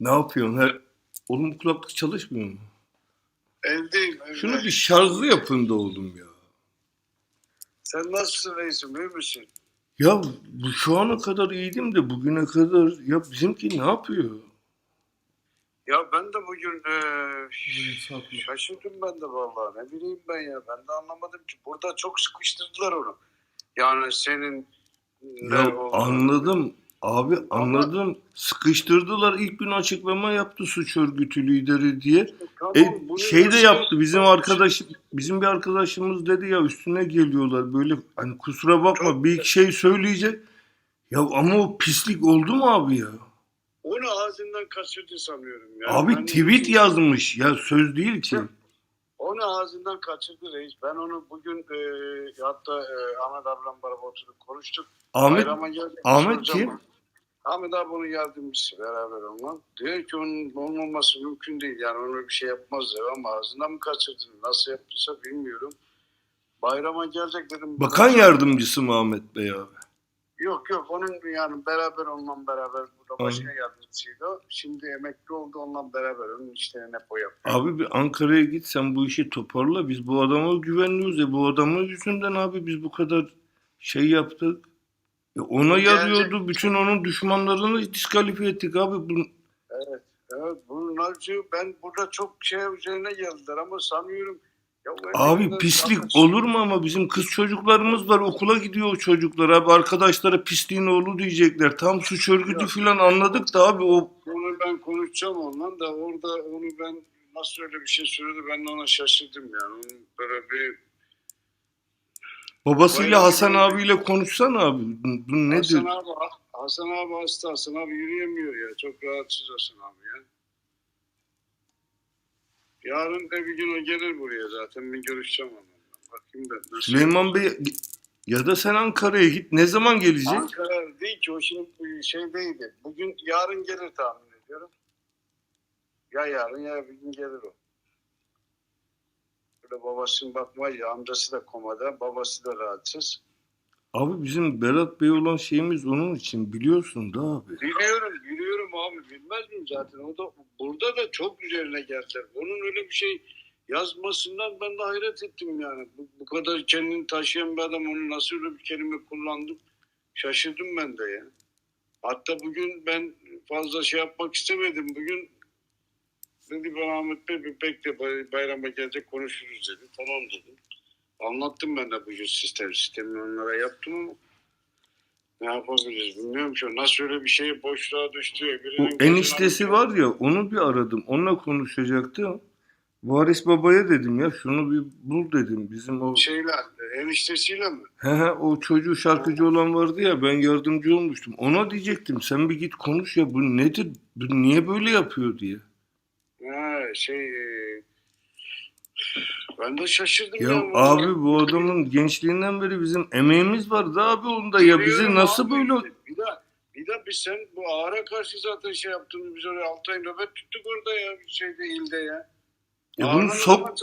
Ne yapıyorsun? Her... Oğlum bu kulaklık çalışmıyor mu? Evdeyim. evde. Şunu bir şarjlı yapın da oğlum ya. Sen nasılsın reisim? İyi misin? Ya bu şu ana kadar iyiydim de bugüne kadar ya bizimki ne yapıyor? Ya ben de bugün eee, şaşırdım ben de vallahi. Ne bileyim ben ya. Ben de anlamadım ki. Burada çok sıkıştırdılar onu. Yani senin Ya anladım. Abi anladım. Sıkıştırdılar. İlk gün açıklama yaptı suç örgütü lideri diye. Tamam, E, şey de yaptı. Bizim arkadaş bizim bir arkadaşımız dedi ya üstüne geliyorlar böyle hani kusura bakma bir iki şey söyleyecek. Ya ama o pislik oldu mu abi ya? Onu ağzından kaçırdı sanıyorum. Ya. Abi Ben- tweet yazmış. Ya söz değil ki. Onu ağzından kaçırdı reis. Ben onu bugün eee, hatta eee, Ahmet ablam beraber oturduk konuştuk. Ahmet Ahmet kim? Ahmet abi onun yardımcısı beraber onunla. Diyor ki onun olmaması mümkün değil. Yani onu bir şey yapmaz diyor ama ağzından mı kaçırdın? Nasıl yaptıysa bilmiyorum. Bayrama gelecek dedim. bakan yardımcısı mı Ahmet Bey abi? Yok yok onun yani beraber onunla beraber burada başka Anladım. yardımcısıydı. o. Şimdi emekli oldu onunla beraber onun işlerini hep o yapıyor. Abi bir Ankara'ya git sen bu işi toparla. Biz bu adama güvenliyoruz ya. Bu adamın yüzünden abi biz bu kadar şey yaptık. Ya ona Gelecek- yarıyordu. Bütün onun düşmanlarını diskalifiye ettik abi. Bu, Evet. Evet bunlar ben burada çok şey üzerine geldiler ama sanıyorum ya abi pislik zaten- olur mu ama bizim kız çocuklarımız var. Okula gidiyor çocuklar abi. Arkadaşlara pisliğin oğlu diyecekler. Tam suç örgütü Yok. falan anladık da abi o Onu ben konuşacağım ondan da orada onu ben nasıl öyle bir şey söyledi ben de ona şaşırdım yani. Onun böyle bir babasıyla Hasan abiyle konuşsana abi. Bu, bu nedir? Hasan abi, Hasan abi hasta. Hasan abi yürüyemiyor ya. Çok rahatsız Hasan abi ya. Yarın da bir gün o gelir buraya zaten. Ben görüşeceğim onunla. Bakayım da. nasıl- Süleyman Bey ya da sen Ankara'ya git. Ne zaman gelecek? Ankara değil ki o şimdi bu şeydeydi. Bugün yarın gelir tahmin ediyorum. Ya yarın ya bir gün gelir o. Böyle babasının bakmaya ya amcası da komada, babası da rahatsız. Abi bizim Berat Bey olan şeyimiz onun için biliyorsun da abi. Biliyorum, biliyorum abi. Bilmez miyim zaten? O da burada da çok üzerine geldiler. Onun öyle bir şey yazmasından ben de hayret ettim yani. Bu, bu kadar kendini taşıyan bir adam onu nasıl öyle bir kelime kullandı? Şaşırdım ben de ya. Hatta bugün ben fazla şey yapmak istemedim. Bugün dedi bana Ahmet Bey bir bekle bay- bayrama gelecek konuşuruz dedi. Tamam dedim. Anlattım ben de bugün sistem sistemini onlara yaptım ama ne yapabiliriz bilmiyorum ki. Nasıl öyle bir şey boşluğa düştü. O birinin eniştesi var ya onu bir aradım. Onunla konuşacaktım. Varis babaya dedim ya şunu bir bul dedim. Bizim o Şeyler, eniştesiyle mi? he he o çocuğu şarkıcı olan vardı ya ben yardımcı olmuştum. Ona diyecektim sen bir git konuş ya bu nedir? Bu niye böyle yapıyor diye. Ha, şey... e, Ben de şaşırdım Ya ya. abi bu adamın gençliğinden beri bizim emeğimiz vardı abi onda ya bizi nasıl abi. böyle Bir de, bir de biz sen bu ağara karşı zaten şey yaptığını biz oraya 6 ay nöbet tuttuk orada ya. Şeyde ilde ya. Ya bunu sok-.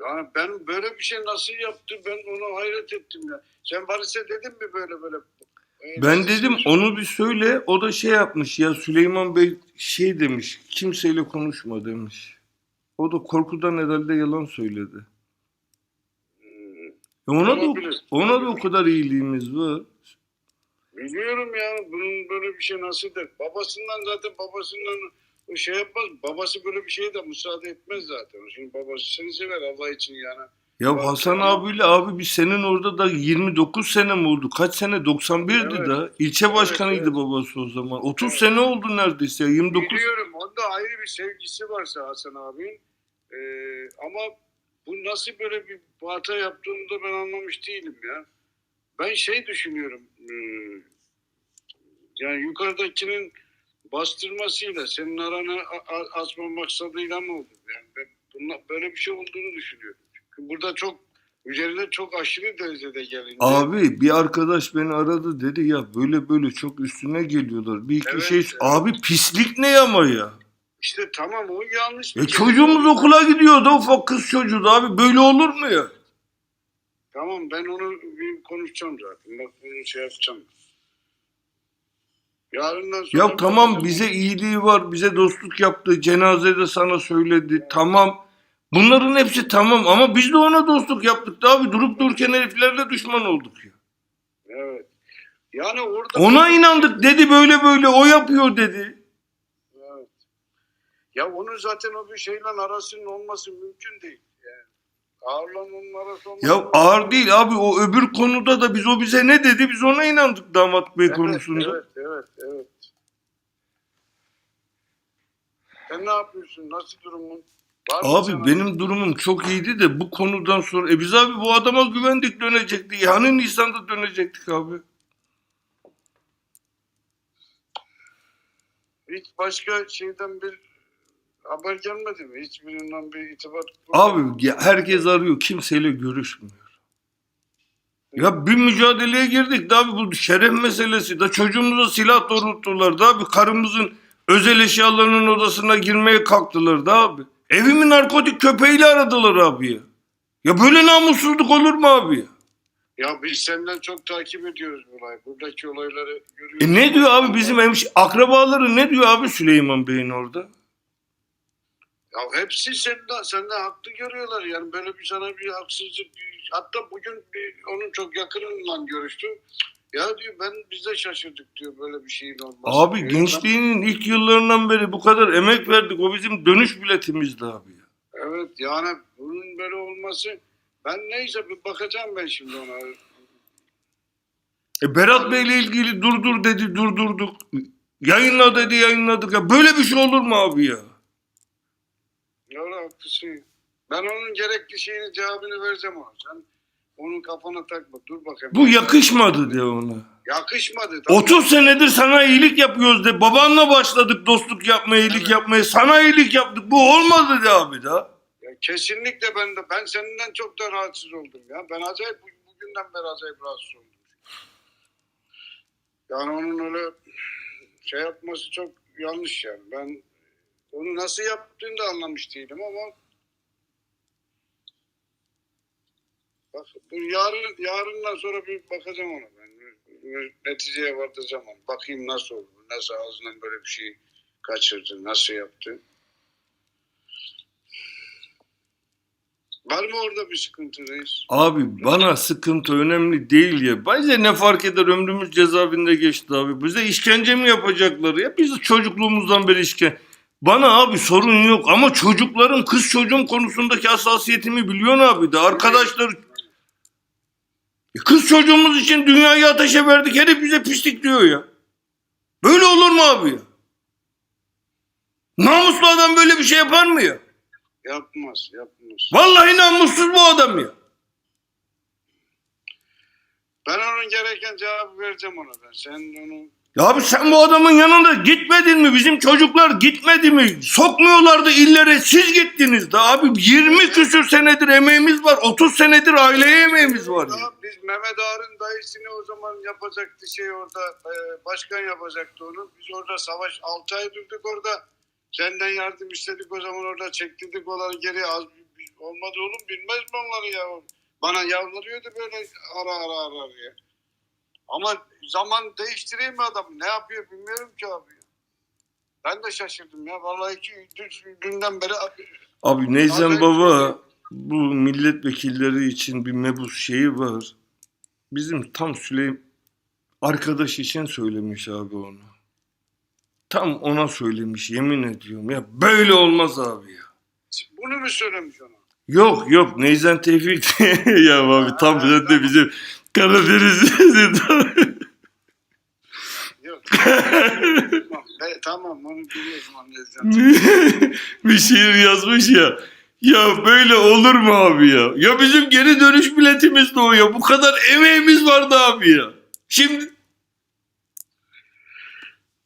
Yani ben böyle bir şey nasıl yaptı ben ona hayret ettim ya. Sen Barış'a dedin mi böyle böyle? E, Ben dedim onu bir söyle. O da şey yapmış ya Süleyman Bey şey demiş. Kimseyle konuşma demiş. O da korkudan herhalde yalan söyledi. E ona da Olabilir. ona da o kadar iyiliğimiz var. Biliyorum ya bunun böyle bir şey nasıl der. Babasından zaten babasından o şey yapmaz. Babası böyle bir şeye de müsaade etmez zaten. Şimdi babası seni sever Allah için yani. Ya Hasan abiyle abi biz senin orada da 29 sene mi oldu? Kaç sene? 91'di Evet. da. İlçe başkanıydı evet. babası o zaman. 30 Evet. sene oldu neredeyse ya. 29. Biliyorum onda ayrı bir sevgisi varsa Hasan abinin. Ee, ama bu nasıl böyle bir hata yaptığını da ben anlamış değilim ya. Ben şey düşünüyorum. e, yani yukarıdakinin bastırmasıyla senin aranı a- a- açma maksadıyla mı oldu? Yani ben bunla, böyle bir şey olduğunu düşünüyorum. Burada çok üzerine çok aşırı derecede gelince. Abi bir arkadaş beni aradı dedi ya böyle böyle çok üstüne geliyorlar. Bir iki Evet, şey evet. abi pislik ne ama ya. İşte tamam o yanlış. bir Ya kelime. çocuğumuz okula gidiyordu ufak kız çocuğu da abi böyle olur mu ya? Tamam ben onu bir konuşacağım zaten. Bak bunu şey yapacağım. Yarından sonra Ya tamam bize iyiliği var, bize dostluk yaptı, cenazede sana söyledi, tamam. Bunların hepsi tamam ama biz de ona dostluk yaptık da abi durup dururken heriflerle düşman olduk ya. Evet. Yani orada Ona inandık dedi böyle böyle o yapıyor dedi. Evet. Ya onun zaten o bir şeyle arasının olması mümkün değil. Yani. Ağırla onun arası olması Ya ağır değil abi o öbür konuda da biz o bize ne dedi biz ona inandık damat bey Evet, konusunda. Evet, evet, evet. Sen ne yapıyorsun? Nasıl durumun? Var mı sana- Abi benim durumum çok iyiydi de bu konudan sonra e biz abi bu adama güvendik dönecekti. Yani Nisan'da dönecektik abi. Hiç başka şeyden bir haber gelmedi mi? Hiçbirinden bir itibar Abi ya herkes arıyor kimseyle görüşmüyor. Ya bir mücadeleye girdik da abi bu şeref meselesi da çocuğumuza silah doğrulttular da abi karımızın özel eşyalarının odasına girmeye kalktılar da abi. Evimi narkotik köpeğiyle aradılar abi ya. Ya böyle namussuzluk olur mu abi ya? Ya biz senden çok takip ediyoruz bu olayı. Buradaki olayları görüyoruz. E ne diyor abi bizim hemş akrabaları ne diyor abi Süleyman Bey'in orada? Ya hepsi senden, senden haklı görüyorlar. Yani böyle bir sana bir haksızlık. hatta bugün bir, onun çok yakınından görüştüm. Ya diyor ben biz de şaşırdık diyor böyle bir şeyin olması. Abi diyor. gençliğinin ilk yıllarından beri bu kadar emek verdik. O bizim dönüş biletimizdi abi ya. Evet yani bunun böyle olması ben neyse bir bakacağım ben şimdi ona. E Berat Bey'le ilgili durdur dedi durdurduk. Yayınla dedi yayınladık. Ya böyle bir şey olur mu abi ya? Ya haklısın. Ben onun gerekli şeyini cevabını vereceğim ona. Sen onun kafana takma. Dur bakayım. Bu yakışmadı de ona. Yakışmadı. tamam. 30 senedir sana iyilik yapıyoruz de. Babanla başladık dostluk yapmaya, iyilik Evet. yapmaya. Sana iyilik yaptık. Bu olmadı de abi da. Ya kesinlikle ben de ben senden çok da rahatsız oldum ya. Ben acayip bu- bugünden beri acayip rahatsız oldum. Yani onun öyle şey yapması çok yanlış yani. Ben onu nasıl yaptığını da anlamış değilim ama bak bu yarın yarından sonra bir bakacağım ona ben. Neticeye varacağım onu. Bakayım nasıl oldu. Nasıl ağzından böyle bir şey kaçırdı. Nasıl yaptı. Var mı orada bir sıkıntı reis? Abi bana sıkıntı önemli değil ya. Bize ne fark eder ömrümüz cezaevinde geçti abi. Bize işkence mi yapacaklar ya? Biz çocukluğumuzdan beri işkence. Bana abi sorun yok ama çocukların kız çocuğum konusundaki hassasiyetimi biliyorsun abi de. Arkadaşlar kız çocuğumuz için dünyayı ateşe verdik. Herif bize pislik diyor ya. Böyle olur mu abi ya? Namuslu adam böyle bir şey yapar mı ya? Yapmaz, yapmaz. Vallahi namussuz bu adam ya. Ben onun gereken cevabı vereceğim ona ben. Sen onu Ya abi sen bu adamın yanında gitmedin mi? Bizim çocuklar gitmedi mi? Sokmuyorlardı illere. Siz gittiniz de abi 20 küsür senedir emeğimiz var. 30 senedir aileye emeğimiz var ya. Biz Mehmet Ağar'ın dayısını o zaman yapacaktı şey orada e, başkan yapacaktı onu. Biz orada savaş 6 ay durduk orada. Senden yardım istedik o zaman orada çektirdik onları geri az olmadı oğlum bilmez mi onları ya? Bana yalvarıyordu böyle ara ara ara ya. Ama zaman değiştireyim mi adamı? Ne yapıyor bilmiyorum ki abi. Ben de şaşırdım ya. Vallahi iki dün- dünden beri Abi Neyzen Acayip Baba bu milletvekilleri için bir mebus şeyi var. Bizim tam Süleym arkadaş için söylemiş abi onu. Tam ona söylemiş yemin ediyorum ya böyle olmaz abi ya. bunu mu söylemiş ona? Yok yok Neyzen Tevfik ya abi tam sen de bizim Karadeniz'in Yok. tamam, be- tamam onu biliyorsun anlayacağım. bir şiir yazmış ya. Ya böyle olur mu abi ya? Ya bizim geri dönüş biletimiz de o ya. Bu kadar emeğimiz vardı abi ya. Şimdi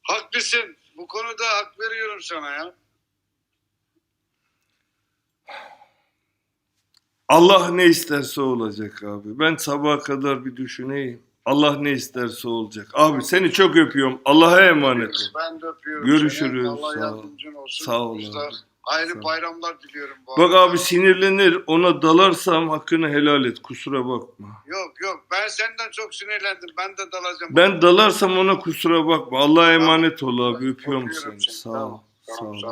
Haklısın. Bu konuda hak veriyorum sana ya. Allah ne isterse olacak abi. Ben sabaha kadar bir düşüneyim. Allah ne isterse olacak. Abi seni çok öpüyorum. Allah'a emanet ol. Ben de öpüyorum Görüşürüz. seni. Allah yardımcın olsun. Sağ ol abi. Ayrı Sağ bayramlar diliyorum bu Bak arada. abi sinirlenir ona dalarsam hakkını helal et kusura bakma. Yok yok ben senden çok sinirlendim. Ben de dalacağım. Ben dalarsam ona kusura bakma. Allah'a emanet ol abi öpüyorum Öpüyorum seni. seni. Sağ ol. Tamam, sağ ol.